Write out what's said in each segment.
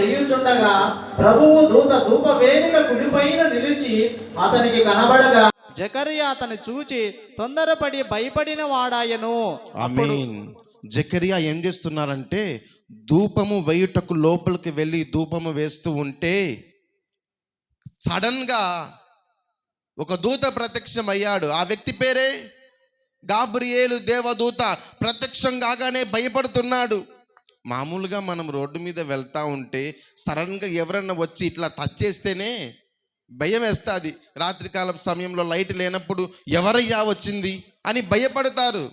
చేయుచుండగా ప్రభువు దూత ధూప వేదిక కుడిపైన నిలిచి అతనికి కనబడగా జకరియా అతని చూచి తొందరపడి భయపడిన వాడాయను. జకరియా ఏం చేస్తున్నారంటే ధూపము వేయుటకు లోపలికి వెళ్ళి ధూపము వేస్తూ ఉంటే సడన్గా ఒక దూత ప్రత్యక్షం అయ్యాడు ఆ వ్యక్తి పేరే గాబ్రియేలు దేవదూత. ప్రత్యక్షం కాగానే భయపడుతున్నాడు. మామూలుగా మనం రోడ్డు మీద వెళ్తా ఉంటే సడన్గా ఎవరన్నా వచ్చి ఇట్లా టచ్ చేస్తేనే భయం వేస్తుంది. రాత్రికాలం సమయంలో లైట్ లేనప్పుడు ఎవరయ్యా వచ్చింది అని భయపడతారు.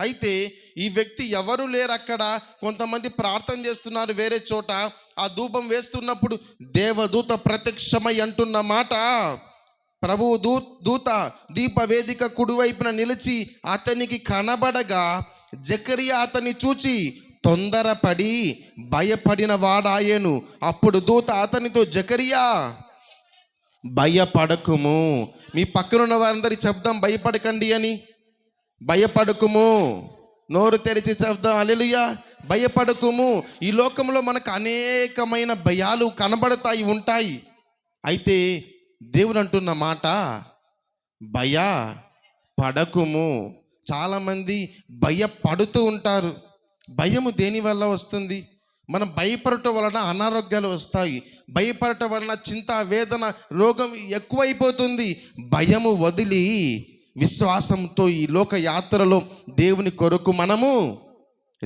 అయితే ఈ వ్యక్తి ఎవరు లేరు అక్కడ. కొంతమంది ప్రార్థన చేస్తున్నారు వేరే చోట. ఆ ధూపం వేస్తున్నప్పుడు దేవదూత ప్రత్యక్షమై అంటున్న మాట ప్రభువు దూ దూత దీప వేదిక కుడివైపున నిలిచి అతనికి కనబడగా జకరియా అతన్ని చూచి తొందరపడి భయపడిన వాడాయను. అప్పుడు దూత అతనితో జకరియా భయపడకుము. మీ పక్కనున్న వారందరి చెప్దాం భయపడకండి అని. భయపడకుము. నోరు తెరిచి చెప్దాం. అలెలుయా భయపడకుము. ఈ లోకంలో మనకు అనేకమైన భయాలు కనబడతాయి ఉంటాయి. అయితే దేవుడు అంటున్న మాట భయ పడకుము చాలామంది భయపడుతూ ఉంటారు. భయము దేని వల్ల వస్తుంది? మనం భయపడటం వలన అనారోగ్యాలు వస్తాయి. భయపడటం వలన చింత వేదన రోగం ఎక్కువైపోతుంది. భయము వదిలి విశ్వాసంతో ఈ లోక యాత్రలో దేవుని కొరకు మనము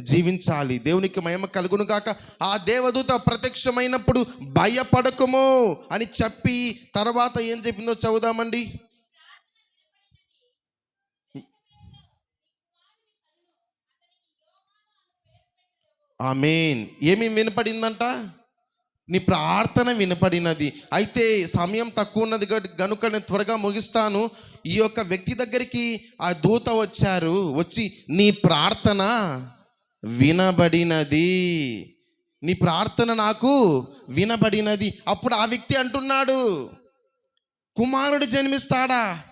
జీవించాలి. దేవునికి మహిమ కలుగును కాక ఆ దేవదూత ప్రత్యక్షమైనప్పుడు భయపడకము అని చెప్పి తర్వాత ఏం చెప్పిందో చదువుదామండి. ఆమెన్. ఏమి వినపడిందంట? నీ ప్రార్థన వినపడినది. అయితే సమయం తక్కువ ఉన్నది కనుక గనుక నేను త్వరగా ముగిస్తాను. ఈ యొక్క వ్యక్తి దగ్గరికి ఆ దూత వచ్చారు. వచ్చి నీ ప్రార్థన వినబడినది. నీ ప్రార్థన నాకు వినబడినది. అప్పుడు ఆ వ్యక్తి అంటున్నాడు కుమారుడు జన్మిస్తాడా?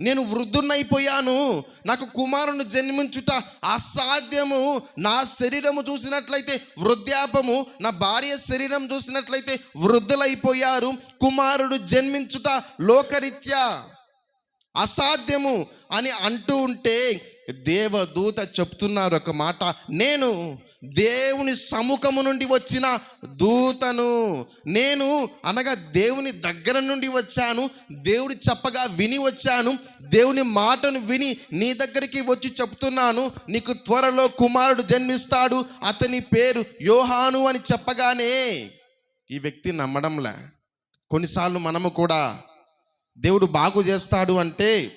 నేను వృద్ధున్నైపోయాను నాకు కుమారుని జన్మించుట అసాధ్యము. నా శరీరము చూసినట్లయితే వృద్ధాపము నా భార్య శరీరం చూసినట్లయితే వృద్ధులైపోయారు. కుమారుడు జన్మించుట లోకరీత్యా అసాధ్యము అని అంటూ ఉంటే దేవదూత చెప్తున్నారు ఒక మాట. నేను దేవుని సముఖము నుండి వచ్చిన దూతను నేను అనగా దేవుని దగ్గర నుండి వచ్చాను. దేవుడు చెప్పగా విని వచ్చాను. దేవుని మాటను విని నీ దగ్గరికి వచ్చి చెప్తున్నాను. నీకు త్వరలో కుమారుడు జన్మిస్తాడు. అతని పేరు యోహాను అని చెప్పగానే ఈ వ్యక్తి నమ్మడంలే. కొన్నిసార్లు మనము కూడా దేవుడు బాగు చేస్తాడు అంటే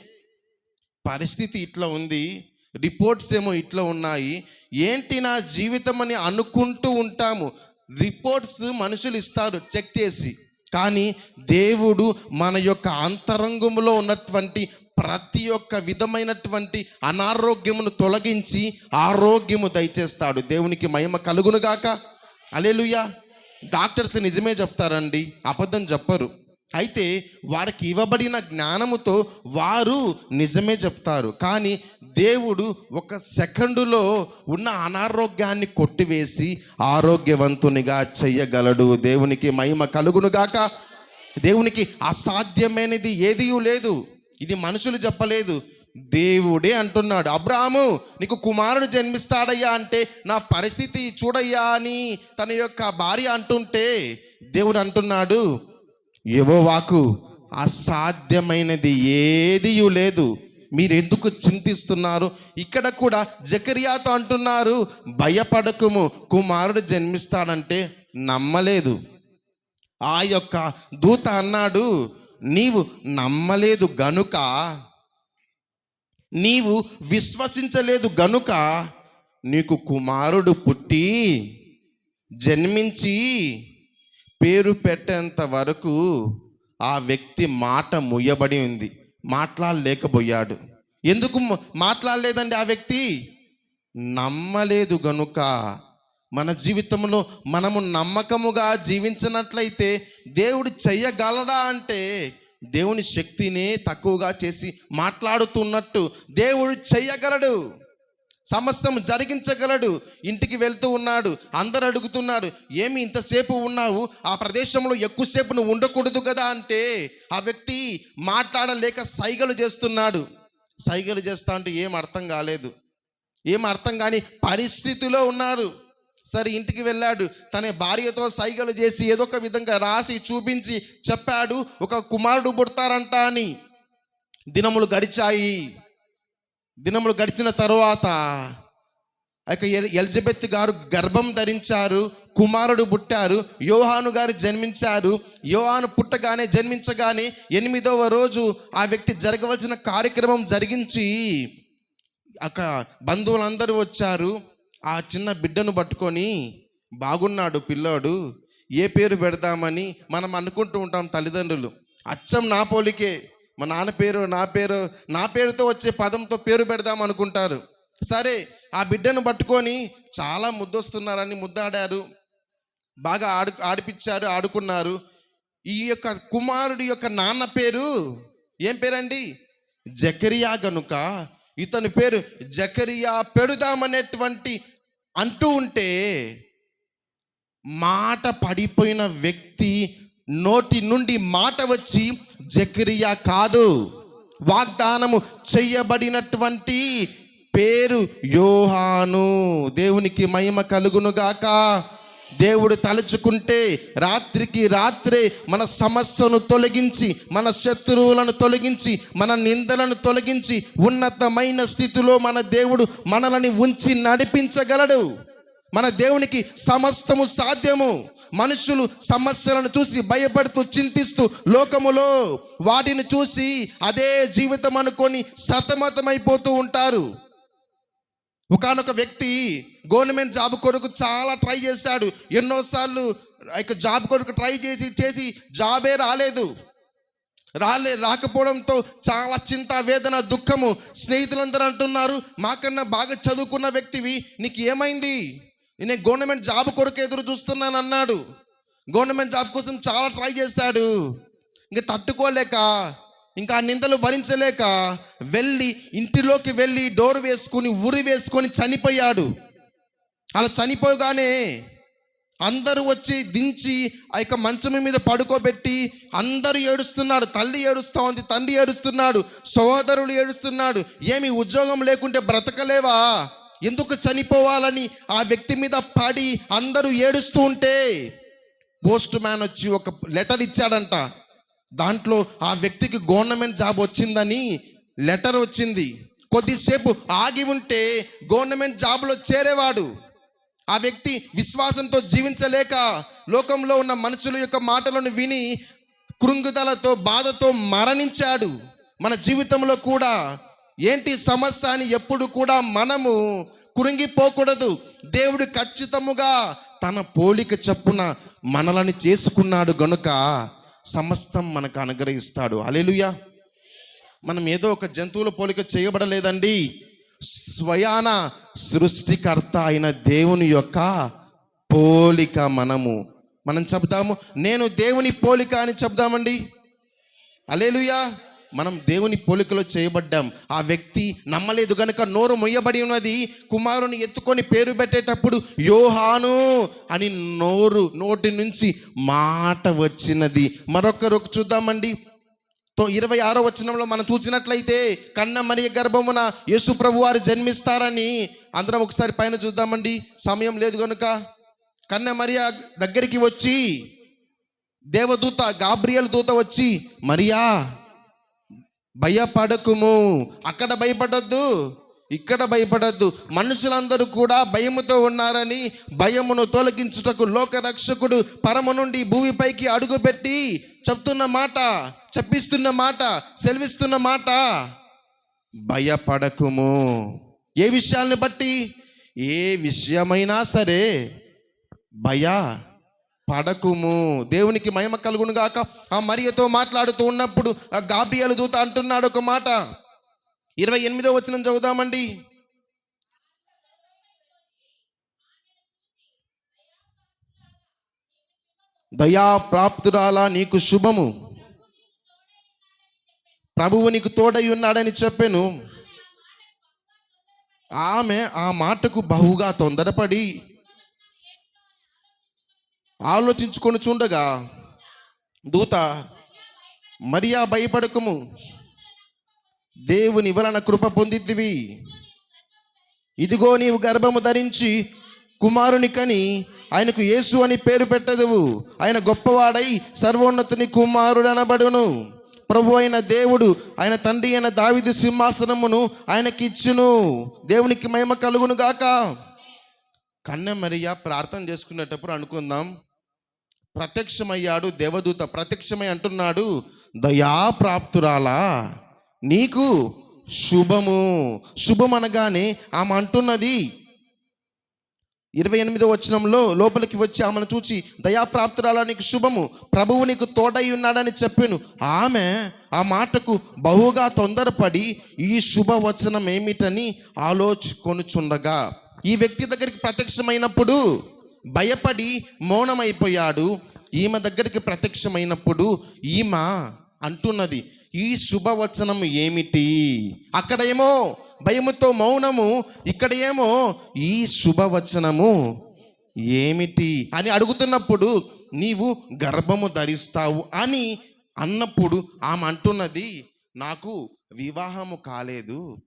పరిస్థితి ఇట్లా ఉంది. రిపోర్ట్స్ ఏమో ఇట్లా ఉన్నాయి. ఏంటి నా జీవితం అని అనుకుంటూ ఉంటాము? రిపోర్ట్స్ మనుషులు ఇస్తారు చెక్ చేసి. కానీ దేవుడు మన యొక్క అంతరంగంలో ఉన్నటువంటి ప్రతి ఒక్క విధమైనటువంటి అనారోగ్యమును తొలగించి ఆరోగ్యము దయచేస్తాడు. దేవునికి మహిమ కలుగునుగాక అలేలుయా డాక్టర్స్ నిజమే చెప్తారండి అబద్ధం చెప్పరు. అయితే వారికి ఇవ్వబడిన జ్ఞానముతో వారు నిజమే చెప్తారు. కానీ దేవుడు ఒక సెకండులో ఉన్న అనారోగ్యాన్ని కొట్టివేసి ఆరోగ్యవంతునిగా చెయ్యగలడు. దేవునికి మహిమ కలుగునుగాక దేవునికి అసాధ్యమైనది ఏదీ లేదు. ఇది మనుషులు చెప్పలేదు. దేవుడే అంటున్నాడు అబ్రాహము నీకు కుమారుడు జన్మిస్తాడయ్యా అంటే నా పరిస్థితి చూడయ్యా అని తన యొక్క భార్య అంటుంటే దేవుడు అంటున్నాడు యెహోవాకు అసాధ్యమైనది ఏదీ లేదు. మీరు ఎందుకు చింతిస్తున్నారు? ఇక్కడ కూడా జకరియాతో అంటున్నారు భయపడకుము కుమారుడు జన్మిస్తాడంటే నమ్మలేదు. ఆ యొక్క దూత అన్నాడు నీవు నమ్మలేదు గనుక నీవు విశ్వసించలేదు గనుక నీకు కుమారుడు పుట్టి జన్మించి పేరు పెట్టేంత వరకు ఆ వ్యక్తి మాట ముయ్యబడి ఉంది. మాట్లాడలేకపోయాడు. ఎందుకు మాట్లాడలేదండి ఆ వ్యక్తి? నమ్మలేదు గనుక మన జీవితంలో మనము నమ్మకముగా జీవించినట్లయితే దేవుడు చెయ్యగలడా అంటే దేవుని శక్తిని తక్కువగా చేసి మాట్లాడుతున్నట్టు దేవుడు చెయ్యగలడు. సమస్తం జరిగించగలడు. ఇంటికి వెళ్తూ ఉన్నాడు. అందరు అడుగుతున్నాడు ఏమి ఇంతసేపు ఉన్నావు? ఆ ప్రదేశంలో ఎక్కువసేపు నువ్వు ఉండకూడదు కదా? అంటే ఆ వ్యక్తి మాట్లాడలేక సైగలు చేస్తున్నాడు. సైగలు చేస్తా అంటే ఏం అర్థం కాలేదు. ఏం అర్థం కాని పరిస్థితిలో ఉన్నారు సరే ఇంటికి వెళ్ళాడు. తన భార్యతో సైగలు చేసి ఏదో ఒక విధంగా రాసి చూపించి చెప్పాడు. ఒక కుమారుడు పుడతారంట అని. దినములు గడిచాయి. దినములు గడిచిన తరువాత ఆ యొక్క ఎలిజబెత్ గారు గర్భం ధరించారు కుమారుడు పుట్టారు యోహాను గారు జన్మించారు యోహాను పుట్టగానే జన్మించగానే ఎనిమిదవ రోజు ఆ వ్యక్తి జరగవలసిన కార్యక్రమం జరిగించి అక్క బంధువులందరూ వచ్చారు. ఆ చిన్న బిడ్డను పట్టుకొని బాగున్నాడు పిల్లోడు ఏ పేరు పెడదామని మనం అనుకుంటూ ఉంటాం తల్లిదండ్రులు. అచ్చం నా పోలికే మా నాన్న పేరు నా పేరు నా పేరుతో వచ్చే పదంతో పేరు పెడదాం అనుకుంటారు. సరే ఆ బిడ్డను పట్టుకొని చాలా ముద్దొస్తున్నారని ముద్దాడారు. బాగా ఆడు ఆడిపించారు ఆడుకున్నారు. ఈ యొక్క కుమారుడి యొక్క నాన్న పేరు ఏం పేరండి? జకరియా గనుక ఇతని పేరు జకరియా పెడుదామనేటువంటి అంటూ ఉంటే మాట పడిపోయిన వ్యక్తి నోటి నుండి మాట వచ్చి జకరియా కాదు. వాగ్దానము చెయ్యబడినటువంటి పేరు యోహాను. దేవునికి మహిమ కలుగునుగాక దేవుడు తలుచుకుంటే రాత్రికి రాత్రే మన సమస్యను తొలగించి మన శత్రువులను తొలగించి మన నిందలను తొలగించి ఉన్నతమైన స్థితిలో మన దేవుడు మనల్ని ఉంచి నడిపించగలడు. మన దేవునికి సమస్తము సాధ్యము. మనుషులు సమస్యలను చూసి భయపడుతూ చింతిస్తూ లోకములో వాటిని చూసి అదే జీవితం అనుకొని సతమతమైపోతూ ఉంటారు. ఒకనొక వ్యక్తి గవర్నమెంట్ జాబ్ కొరకు చాలా ట్రై చేశాడు. ఎన్నోసార్లు ఇక యొక్క జాబ్ కొరకు ట్రై చేసి చేసి జాబే రాలేదు. రాలే రాకపోవడంతో చాలా చింత వేదన దుఃఖము స్నేహితులందరూ అంటున్నారు మాకన్నా బాగా చదువుకున్న వ్యక్తివి నీకు ఏమైంది? నేను గవర్నమెంట్ జాబ్ కొరకు ఎదురు చూస్తున్నాను అన్నాడు. గవర్నమెంట్ జాబ్ కోసం చాలా ట్రై చేస్తాడు. ఇంక తట్టుకోలేక ఇంకా ఆ నిందలు భరించలేక వెళ్ళి ఇంటిలోకి వెళ్ళి డోర్ వేసుకొని ఉరి వేసుకొని చనిపోయాడు. అలా చనిపోగానే అందరూ వచ్చి దించి ఆ యొక్క మంచం మీద పడుకోబెట్టి అందరూ ఏడుస్తున్నాడు. తల్లి ఏడుస్తూ ఉంది తండ్రి ఏడుస్తున్నాడు సోదరుడు ఏడుస్తున్నాడు. ఏమి ఉద్యోగం లేకుంటే బ్రతకలేవా? ఎందుకు చనిపోవాలని ఆ వ్యక్తి మీద పడి అందరూ ఏడుస్తూ ఉంటే? పోస్ట్ మ్యాన్ వచ్చి ఒక లెటర్ ఇచ్చాడంట. దాంట్లో ఆ వ్యక్తికి గవర్నమెంట్ జాబ్ వచ్చిందని లెటర్ వచ్చింది. కొద్దిసేపు ఆగి ఉంటే గవర్నమెంట్ జాబ్లో చేరేవాడు. ఆ వ్యక్తి విశ్వాసంతో జీవించలేక లోకంలో ఉన్న మనుషుల యొక్క మాటలను విని కృంగుదలతో బాధతో మరణించాడు. మన జీవితంలో కూడా ఏంటి సమస్య అని ఎప్పుడు కూడా మనము కురింగిపోకూడదు. దేవుడు ఖచ్చితముగా తన పోలిక చప్పున మనలని చేసుకున్నాడు గనుక సమస్తం మనకు అనుగ్రహిస్తాడు. అలెలుయా మనం ఏదో ఒక జంతువుల పోలిక చేయబడలేదండి. స్వయాన సృష్టికర్త అయిన దేవుని యొక్క పోలిక మనము. మనం చెప్దాము నేను దేవుని పోలిక అని చెప్దామండి అలేలుయా మనం దేవుని పోలికలో చేయబడ్డాం. ఆ వ్యక్తి నమ్మలేదు గనుక నోరు మొయ్యబడి ఉన్నది. కుమారుని ఎత్తుకొని పేరు పెట్టేటప్పుడు యోహాను అని నోరు నోటి నుంచి మాట వచ్చినది. మరొకరు చూద్దామండి. తో ఇరవై ఆరో వచనంలో మనం చూసినట్లయితే కన్న మరియ గర్భమున యేసు ప్రభు వారు జన్మిస్తారని అందరం ఒకసారి పైన చూద్దామండి. సమయం లేదు కనుక కన్న మరియా దగ్గరికి వచ్చి దేవదూత గాబ్రియల్ దూత వచ్చి మరియా భయపడకుము. అక్కడ భయపడద్దు ఇక్కడ భయపడద్దు. మనుషులందరూ కూడా భయముతో ఉన్నారని భయమును తొలగించుటకు లోకరక్షకుడు పరమ నుండి భూమిపైకి అడుగుపెట్టి చెప్తున్న మాట చెప్పిస్తున్న మాట సెలవిస్తున్న మాట. భయపడకుము. ఏ విషయాల్ని బట్టి? ఏ విషయమైనా సరే భయ పడకుము. దేవునికి మహిమ కలుగును గాక. ఆ మరియతో మాట్లాడుతూ ఉన్నప్పుడు ఆ గాబ్రియలు దూత అంటున్నాడు ఒక మాట. ఇరవై ఎనిమిదో వచనం చదువుదామండి. దయా ప్రాప్తురాలా నీకు శుభము. ప్రభువు నీకు తోడై ఉన్నాడని చెప్పాను. ఆమె ఆ మాటకు బహుగా తొందరపడి ఆలోచించుకొని చూడగా దూత మరియా భయపడకము. దేవుని వలన కృప పొందిద్దివి. ఇదిగో నీవు గర్భము ధరించి కుమారుని కని ఆయనకు యేసు అని పేరు పెట్టదువు. ఆయన గొప్పవాడై సర్వోన్నతుని కుమారుడు అనబడును ప్రభు అయిన దేవుడు ఆయన తండ్రి అయిన దావిదు సింహాసనమును ఆయనకి ఇచ్చును. దేవునికి మహిమ కలుగును గాక కన్నె మరియా ప్రార్థన చేసుకునేటప్పుడు అనుకుందాం. ప్రత్యక్షమయ్యాడు దేవదూత ప్రత్యక్షమై అంటున్నాడు దయాప్రాప్తురాలా నీకు శుభము. శుభం అనగానే ఆమె అంటున్నది. ఇరవై ఎనిమిదో వచనంలో లోపలికి వచ్చి ఆమెను చూచి దయాప్రాప్తురాలా నీకు శుభము. ప్రభువు నీకు తోడై ఉన్నాడని చెప్పాను. ఆమె ఆ మాటకు బహుగా తొందరపడి ఈ శుభవచనం ఏమిటని ఆలోచుకొనుచుండగా. ఈ వ్యక్తి దగ్గరికి ప్రత్యక్షమైనప్పుడు భయపడి మౌనమైపోయాడు. ఈమె దగ్గరికి ప్రత్యక్షమైనప్పుడు ఈమె అంటున్నది ఈ శుభవచనం ఏమిటి? అక్కడేమో భయముతో మౌనము ఇక్కడ ఏమో ఈ శుభవచనము ఏమిటి? అని అడుగుతున్నప్పుడు నీవు గర్భము ధరిస్తావు అని అన్నప్పుడు ఆమె అంటున్నది నాకు వివాహము కాలేదు.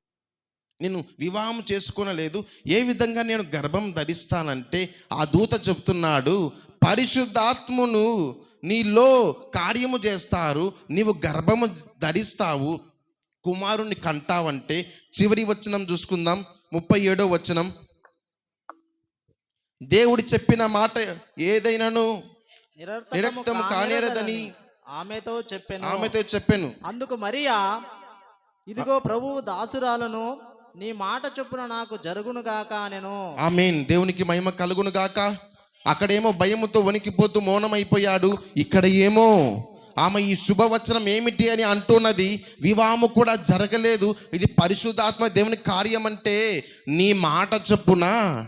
నేను వివాహం చేసుకోనలేదు. ఏ విధంగా నేను గర్భం ధరిస్తానంటే ఆ దూత చెప్తున్నాడు పరిశుద్ధాత్మును నీలో కార్యము చేస్తారు నీవు గర్భము ధరిస్తావు. కుమారుని కంటావంటే చివరి వచనం చూసుకుందాం ముప్పై ఏడో వచనం. దేవుడి చెప్పిన మాట ఏదైనాను? నిరక్తము కానేరదని ఆమెతో చెప్పాను. ఆమెతో చెప్పాను. అందుకు మరియా ఇదిగో ప్రభువు దాసురాలను నీ మాట చొప్పున నాకు జరుగునుగాక నేను ఆమెన్. దేవునికి మహిమ కలుగును గాక. అక్కడేమో భయముతో వణికిపోతూ మౌనమైపోయాడు. ఇక్కడ ఏమో ఆమె ఈ శుభవచనం ఏమిటి అని అంటున్నది. వివాహము కూడా జరగలేదు. ఇది పరిశుద్ధాత్మ దేవుని కార్యం అంటే నీ మాట చొప్పున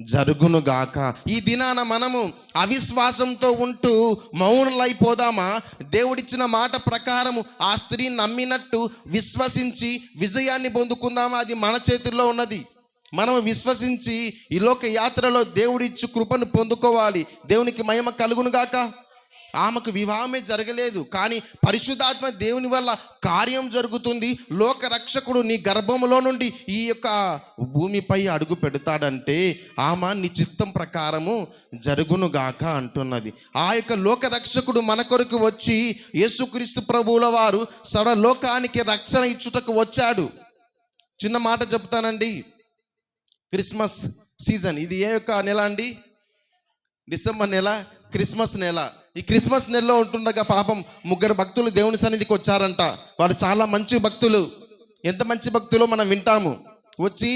జరుగును గాక. ఈ దినాన మనము అవిశ్వాసంతో ఉంటూ మౌనులైపోదామా? దేవుడిచ్చిన మాట ప్రకారము ఆ స్త్రీ నమ్మినట్టు విశ్వసించి విజయాన్ని పొందుకుందామా? అది మన చేతుల్లో ఉన్నది. మనం విశ్వసించి ఈ లోక యాత్రలో దేవుడిచ్చు కృపను పొందుకోవాలి. దేవునికి మహిమ కలుగును గాక. ఆమెకు వివాహమే జరగలేదు. కానీ పరిశుద్ధాత్మ దేవుని వల్ల కార్యం జరుగుతుంది. లోక రక్షకుడు నీ గర్భములో నుండి ఈ యొక్క భూమిపై అడుగు పెడతాడంటే ఆమె నీ చిత్తం ప్రకారము జరుగునుగాక అంటున్నది. ఆ యొక్క లోక రక్షకుడు మన కొరకు వచ్చి యేసుక్రీస్తు ప్రభువుల వారు సర్వలోకానికి రక్షణ ఇచ్చుటకు వచ్చాడు. చిన్న మాట చెప్తానండి. Christmas season. ఇది ఏ యొక్క నెల అండి? డిసెంబర్ నెల క్రిస్మస్ నెల. ఈ క్రిస్మస్ నెలలో ఉంటుండగా పాపం ముగ్గురు భక్తులు దేవుని సన్నిధికి వచ్చారంట. వారు చాలా మంచి భక్తులు. ఎంత మంచి భక్తులో మనం వింటాము? వచ్చి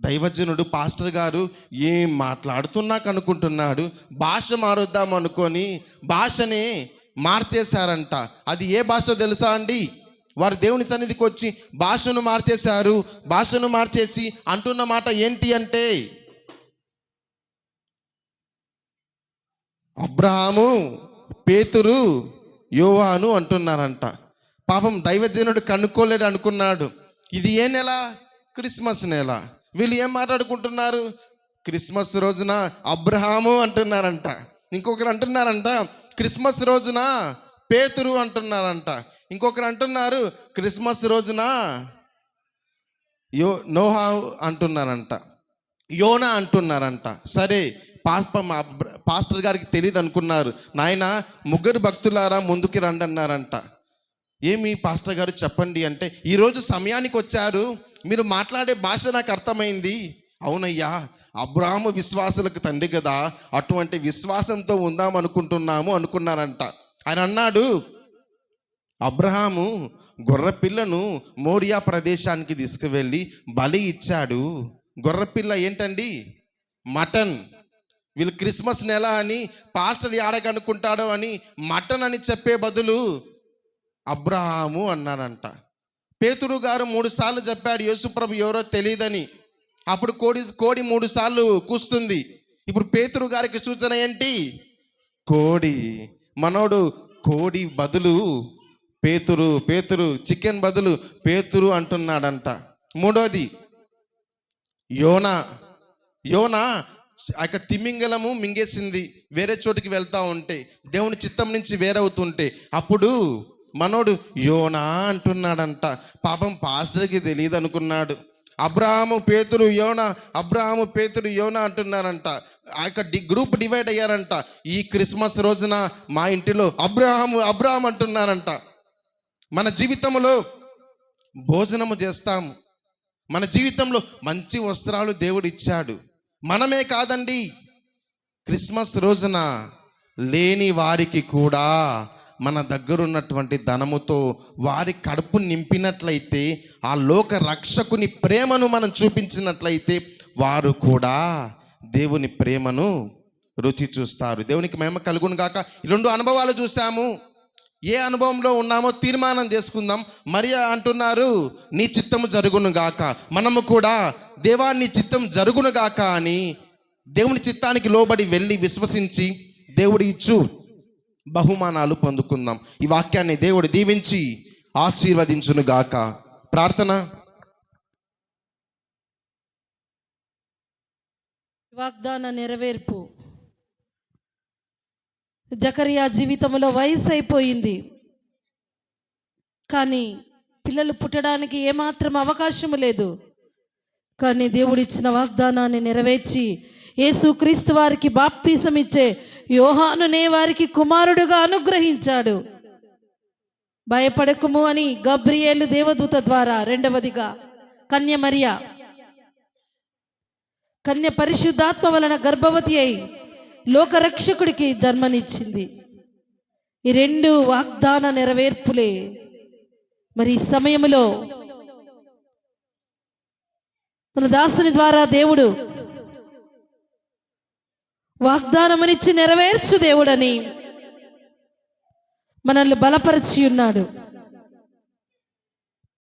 దైవజనుడు పాస్టర్ గారు ఏం మాట్లాడుతున్నాక అనుకుంటున్నాడు భాష మారుద్దాం అనుకొని భాషని మార్చేశారంట. అది ఏ భాష తెలుసా అండి? వారు దేవుని సన్నిధికి వచ్చి భాషను మార్చేశారు భాషను మార్చేసి అంటున్న మాట ఏంటి అంటే అబ్రహాము పేతురు యోవాను అంటున్నారంట. పాపం దైవజనుడు కనుక్కోలేడు అనుకున్నాడు. ఇది ఏ నెల? క్రిస్మస్ నెల. వీళ్ళు ఏం మాట్లాడుకుంటున్నారు? క్రిస్మస్ రోజున అబ్రహాము అంటున్నారంట. ఇంకొకరు అంటున్నారంట క్రిస్మస్ రోజున పేతురు అంటున్నారంట. ఇంకొకరు అంటున్నారు క్రిస్మస్ రోజున? యో నోహా అంటున్నారంట. యోనా అంటున్నారంట. సరే పాప మా పాస్టర్ గారికి తెలియదు అనుకున్నారు. నాయన ముగ్గురు భక్తులారా ముందుకి రండి అన్నారంట. ఏమి పాస్టర్ గారు చెప్పండి అంటే ఈరోజు సమయానికి వచ్చారు. మీరు మాట్లాడే భాష నాకు అర్థమైంది. అవునయ్యా అబ్రాహ్మ విశ్వాసులకు తండ్రి కదా. అటువంటి విశ్వాసంతో ఉందాం అనుకుంటున్నాము అనుకున్నారంట. ఆయన అన్నాడు అబ్రహాము గొర్రెపిల్లను మోరియా ప్రదేశానికి తీసుకువెళ్ళి బలి ఇచ్చాడు. గొర్రెపిల్ల ఏంటండి? మటన్. వీళ్ళు క్రిస్మస్ నెల అని పాస్టర్ ఆడగనుకుంటాడో అని మటన్ అని చెప్పే బదులు అబ్రహాము అన్నారంట. పేతురు గారు మూడుసార్లు చెప్పాడు యేసుప్రభు ఎవరో తెలియదని. అప్పుడు కోడి కోడి మూడు సార్లు కూస్తుంది. ఇప్పుడు పేతురు గారికి సూచన ఏంటి? కోడి. మనోడు కోడి బదులు పేతురు పేతురు చికెన్ బదులు పేతురు అంటున్నాడంట. మూడోది యోనా యోనా ఆ యొక్క తిమింగలము మింగేసింది వేరే చోటికి వెళ్తా ఉంటే దేవుని చిత్తం నుంచి వేరవుతుంటే అప్పుడు మనోడు యోనా అంటున్నాడంట. పాపం పాస్టర్కి తెలియదు అనుకున్నాడు అబ్రాహము పేతురు యోన అబ్రాహము పేతురు యోన అంటున్నారంట. ఆ యొక్క డి గ్రూప్ డివైడ్ అయ్యారంట. ఈ క్రిస్మస్ రోజున మా ఇంటిలో అబ్రాహము అబ్రాహం అంటున్నారంట. మన జీవితంలో భోజనము చేస్తాము మన జీవితంలో మంచి వస్త్రాలు దేవుడు ఇచ్చాడు. మనమే కాదండి. క్రిస్మస్ రోజున లేని వారికి కూడా మన దగ్గరున్నటువంటి ధనముతో వారి కడుపు నింపినట్లయితే ఆ లోక రక్షకుని ప్రేమను మనం చూపించినట్లయితే వారు కూడా దేవుని ప్రేమను రుచి చూస్తారు. దేవునికి మేమ కలుగును గాక. ఈ రెండు అనుభవాలు చూసాము ఏ అనుభవంలో ఉన్నామో తీర్మానం చేసుకుందాం. మరియా అంటున్నారు నీ చిత్తము జరుగును గాక. మనము కూడా దేవా నీ చిత్తం జరుగును గాక అని దేవుని చిత్తానికి లోబడి వెళ్ళి విశ్వసించి దేవుడి ఇచ్చు బహుమానాలు పొందుకుందాం. ఈ వాక్యాన్ని దేవుడు దీవించి ఆశీర్వదించును గాక. ప్రార్థన. వాగ్దాన నెరవేర్పు. జకరియా జీవితంలో వయసు అయిపోయింది కానీ పిల్లలు పుట్టడానికి ఏమాత్రం అవకాశం లేదు. కానీ దేవుడిచ్చిన వాగ్దానాన్ని నెరవేర్చి యేసుక్రీస్తు వారికి బాప్తీసం ఇచ్చే యోహానునే వారికి కుమారుడుగా అనుగ్రహించాడు. భయపడకుము అని గబ్రియేలు దేవదూత ద్వారా రెండవదిగా కన్య మరియా కన్య పరిశుద్ధాత్మ వలన గర్భవతి అయి లోకరక్షకుడికి జన్మనిచ్చింది. ఈ రెండు వాగ్దాన నెరవేర్పులే మరి ఈ సమయంలో తన దాసుని ద్వారా దేవుడు వాగ్దానమునిచ్చి నెరవేర్చు దేవుడని మనల్ని బలపరిచి ఉన్నాడు.